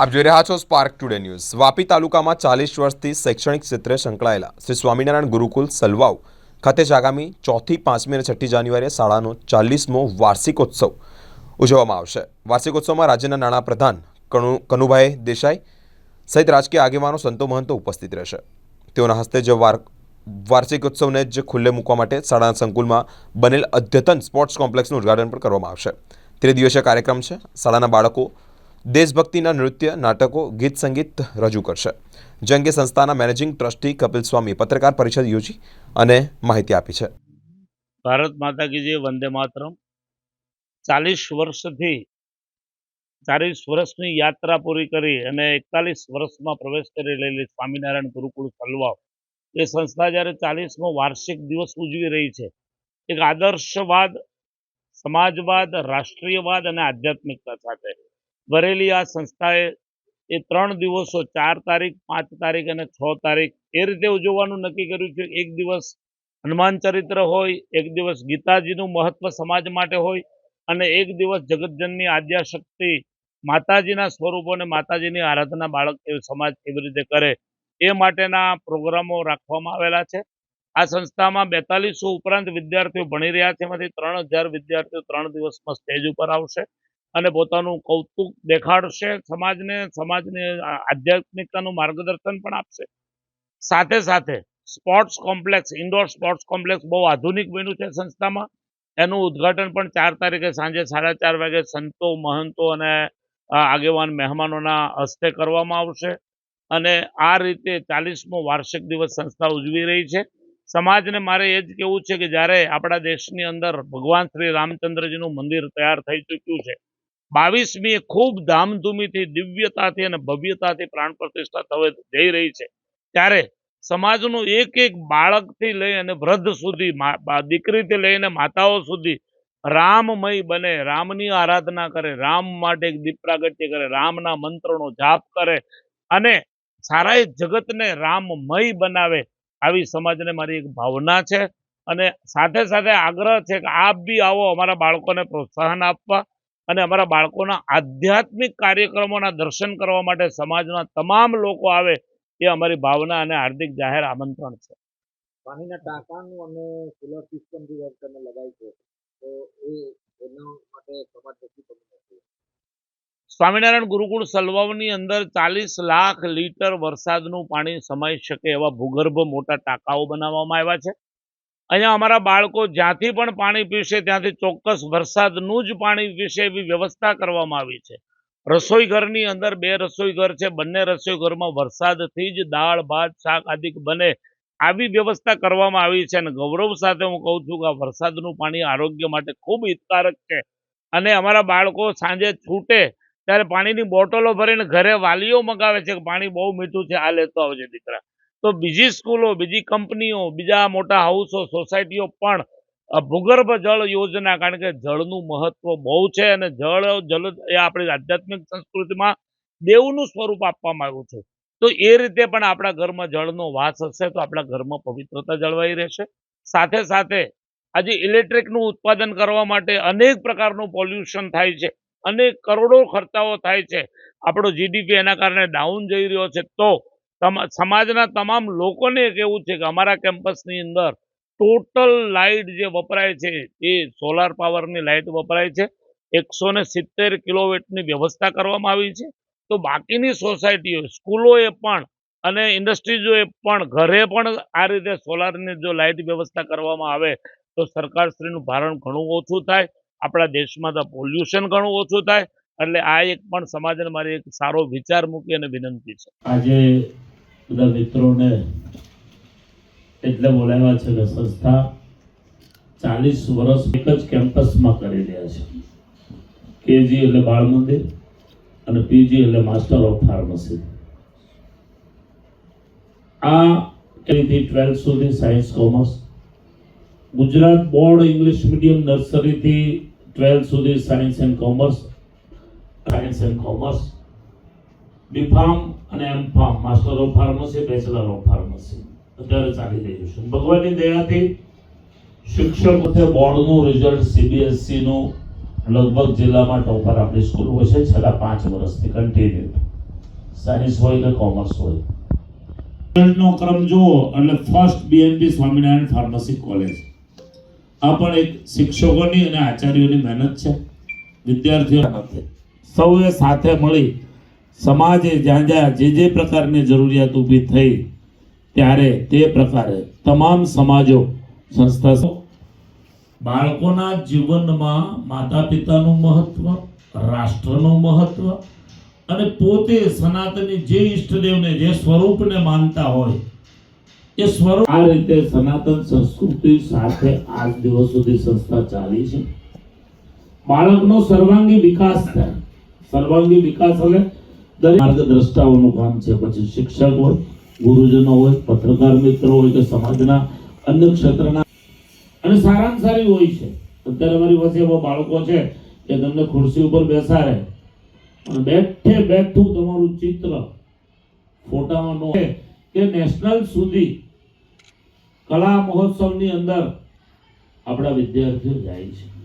આપ જોઈ રહ્યા છો સ્પાર્ક ટુડે ન્યૂઝ વાપી તાલુકામાં ચાલીસ વર્ષથી શૈક્ષણિક ક્ષેત્રે સંકળાયેલા શ્રી સ્વામિનારાયણ ગુરુકુલ સલવાવ ખાતે જ આગામી ચોથી પાંચમી અને છઠ્ઠી જાન્યુઆરીએ શાળાનો ચાલીસમો વાર્ષિકોત્સવ ઉજવવામાં આવશે. વાર્ષિકોત્સવમાં રાજ્યના નાણાપ્રધાન કનુ કનુભાઈ દેસાઈ સહિત રાજકીય આગેવાનો, સંતો, મહંતો ઉપસ્થિત રહેશે. તેઓના હસ્તે જ વાર, વાર્ષિકોત્સવને જ ખુલ્લે મૂકવા માટે શાળાના સંકુલમાં બનેલ અદ્યતન સ્પોર્ટ્સ કોમ્પ્લેક્સનું ઉદઘાટન પણ કરવામાં આવશે. ત્રિદિવસીય કાર્યક્રમ છે. શાળાના બાળકો દેશભક્તિના નૃત્ય, નાટકો, ગીત સંગીત રજૂ કરશે. જે અંગે સંસ્થાના મેનેજિંગ ટ્રસ્ટી કપિલ સ્વામી પત્રકાર પરિષદ યોજી અને માહિતી આપી છે. ભારત માતા કી જે વંદે માતરમ. ચાલીસ વર્ષથી, ચાલીસ વર્ષની યાત્રા પૂરી કરી અને એકતાલીસ વર્ષમાં પ્રવેશ કરી રહેલી સ્વામિનારાયણ ગુરુકુળ સલવાવ એ સંસ્થા જ્યારે ચાલીસમો વાર્ષિક દિવસ ઉજવી રહી છે. એક આદર્શવાદ, સમાજવાદ, રાષ્ટ્રીયવાદ અને આધ્યાત્મિકતા સાથે. ભરેલી આ સંસ્થાએ એ ત્રણ દિવસો, ચાર તારીખ, પાંચ તારીખ અને છ તારીખ, એ રીતે ઉજવવાનું નક્કી કર્યું છે. એક દિવસ હનુમાન ચરિત્ર હોય, એક દિવસ ગીતાજીનું મહત્વ સમાજ માટે હોય અને એક દિવસ જગતજનની આદ્યાશક્તિ માતાજીના સ્વરૂપો અને માતાજીની આરાધના બાળક સમાજ કેવી રીતે કરે એ માટેના પ્રોગ્રામો રાખવામાં આવેલા છે. આ સંસ્થામાં બેતાલીસો ઉપરાંત વિદ્યાર્થીઓ ભણી રહ્યા છે. એમાંથી ત્રણ વિદ્યાર્થીઓ ત્રણ દિવસમાં સ્ટેજ ઉપર આવશે. અને પોતાનું કૌતુક દેખાડશે, સમાજને સમાજને આધ્યાત્મિકતાનું માર્ગદર્શન પણ આપશે. સાથે સાથે sports complex indoor sports complex બહુ આધુનિક બન્યું છે સંસ્થામાં. એનું ઉદ્ઘાટન પણ ચાર તારીખે સાંજે સાડા ચાર વાગે સંતો, મહંતો અને આગેવાન મહેમાનોના હસ્તે કરવામાં આવશે. અને આ રીતે ચાલીસમો વાર્ષિક દિવસ સંસ્થા ઉજવી રહી છે. સમાજને મારે એ જ કહેવું છે કે જ્યારે આપણા દેશની અંદર ભગવાન શ્રી રામચંદ્રજીનું મંદિર તૈયાર થઈ ચૂક્યું છે બાવીસમી ખૂબ ધામધૂમીથી, દિવ્યતાથી અને ભવ્યતાથી પ્રાણ પ્રતિષ્ઠા થવે જઈ રહી છે. ત્યારે સમાજનું એક એક બાળકથી લઈ અને વૃદ્ધ સુધી દીકરીથી લઈને માતાઓ સુધી રામમય બને, રામની આરાધના કરે, રામ માટે એક દીપ પ્રાગટ્ય કરે, રામના મંત્રનો જાપ કરે અને સારા જગતને રામમય બનાવે આવી સમાજને મારી એક ભાવના છે. અને સાથે સાથે આગ્રહ છે કે આપ બી આવો અમારા બાળકોને પ્રોત્સાહન આપવા. અને અમારા બાળકોના આધ્યાત્મિક કાર્યક્રમોના દર્શન કરવા માટે સમાજના તમામ લોકો આવે એ અમારી ભાવના અને હાર્દિક જાહેર આમંત્રણ છે. પાણીના ટાંકાનું અને સોલર સિસ્ટમ જે તમે લગાવી છે તો એ એના માટે સમાજ નથી સ્વામિનારાયણ ગુરુકુળ સલવાવની અંદર ચાલીસ લાખ લીટર વરસાદનું પાણી સમાઈ શકે એવા ભૂગર્ભ મોટા ટાંકાઓ બનાવવામાં આવ્યા છે. અહીંયા અમારા બાળકો જ્યાંથી પણ પાણી પીશે ત્યાંથી ચોક્કસ વરસાદનું જ પાણી પીશે એવી વ્યવસ્થા કરવામાં આવી છે. રસોઈ ઘરની અંદર બે રસોઈ ઘર છે, બંને રસોઈ ઘરમાં વરસાદથી જ દાળ, ભાત, શાક આદિ બને આવી વ્યવસ્થા કરવામાં આવી છે અને ગૌરવ સાથે હું કહું છું કે આ વરસાદનું પાણી આરોગ્ય માટે ખૂબ હિતકારક છે. અને અમારા બાળકો સાંજે છૂટે ત્યારે પાણીની બોટલો ભરીને ઘરે વાલીઓ મગાવે છે કે પાણી બહુ મીઠું છે, આ લેતો આવજે દીકરા. તો બીજી સ્કૂલો, બીજી કંપનીઓ, બીજા મોટા હાઉસો, સોસાયટીઓ પણ ભૂગર્ભ જળ યોજના, કારણ કે જળનું મહત્વ બહુ છે અને જળ, જલ એ આપણી આધ્યાત્મિક સંસ્કૃતિમાં દેવનું સ્વરૂપ આપવામાં આવ્યું છે. તો એ રીતે પણ આપણા ઘરમાં જળનો વાસ હશે તો આપણા ઘરમાં પવિત્રતા જળવાઈ રહેશે. સાથે સાથે આજે ઇલેક્ટ્રિકનું ઉત્પાદન કરવા માટે અનેક પ્રકારનું પોલ્યુશન થાય છે. અનેક કરોડો ખર્ચાઓ થાય છે. આપણો જીડીપી એના કારણે ડાઉન જઈ રહ્યો છે. તો સમાજના તમામ લોકોને કહેવું છે કે અમારા કેમ્પસની અંદર ટોટલ લાઇટ જે વપરાય છે એ સોલાર પાવરની લાઇટ વપરાય છે. એકસો ને સિત્તેર કિલોવેટની વ્યવસ્થા કરવામાં આવી છે. તો બાકીની સોસાયટીઓ, સ્કૂલોએ પણ અને ઇન્ડસ્ટ્રીઝોએ પણ ઘરે પણ આ રીતે સોલારની જો લાઇટ વ્યવસ્થા કરવામાં આવે તો સરકારશ્રીનું ભારણ ઘણું ઓછું થાય, આપણા દેશમાં તો પોલ્યુશન ઘણું ઓછું થાય, એટલે આ એક પણ સમાજને મારી એક સારો વિચાર મૂકી અને વિનંતી છે. આજે બધા મિત્રોને એટલે બોલાવ્યા છે કે સંસ્થા ચાલીસ વર્ષ એક જ કેમ્પસમાં કરી રહ્યા છે. કેજી એટલે બાળ મંદિર અને પીજી એટલે માસ્ટર ઓફ ફાર્મસી. આ કેથી ટ્વેલ્થ સુધી science, commerce. Gujarat board English medium નર્સરીથી twelfth સુધી science and commerce. Science and commerce. B Pharm અને M pharm master of pharmacy, bachelor of pharmacy. અત્યારે ચાલી રહ્યું છે. ભગવાનની દયાથી શિક્ષક છે બોર્ડનું રિઝલ્ટ સીબીએસસીનું લગભગ જિલ્લામાં ટોપર આપણી સ્કૂલ હોય છે. છેલ્લા પાંચ વર્ષથી કન્ટિન્યુ સાયન્સ હોય કે કોમર્સ હોય. રિઝલ્ટનો ક્રમ જુઓ, એટલે first BNP Swaminarayan pharmacy college આ પણ એક શિક્ષકોની અને આચાર્યોની મહેનત છે. વિદ્યાર્થીઓ સૌએ સાથે મળી સમાજે જ્યાં જ્યાં જે જે પ્રકારની જરૂરિયાત ઊભી થઈ, ત્યારે તે પ્રકારે તમામ સમાજો, સંસ્થા બાળકોના જીવનમાં માતા પિતાનું મહત્વ, રાષ્ટ્રનું મહત્વ અને પોતે સનાતની જે ઈષ્ટદેવને, જે સ્વરૂપને માનતા હોય, એ સ્વરૂપ આ રીતે સનાતન સંસ્કૃતિ સાથે આજ દિવસ સુધી સંસ્થા ચાલી છે. બાળકનો સર્વાંગી વિકાસ થાય. સર્વાંગી વિકાસ એટલે દરેક માર્ગદ્રષ્ટાઓનું કામ છે. પછી શિક્ષક હોય, ગુરુજનો હોય, પત્રકાર મિત્રો હોય કે સમાજના અન્ય ક્ષેત્રના અને સારામાં સારી હોય છે. અત્યારે અમારી પાસે એવા બાળકો છે કે તમને ખુરશી ઉપર બેસાડે પણ બેઠે બેઠું તમારું ચિત્ર ફોટામાં નો કે નેશનલ સુધી કલા મહોત્સવની અંદર આપણા વિદ્યાર્થીઓ જાય છે.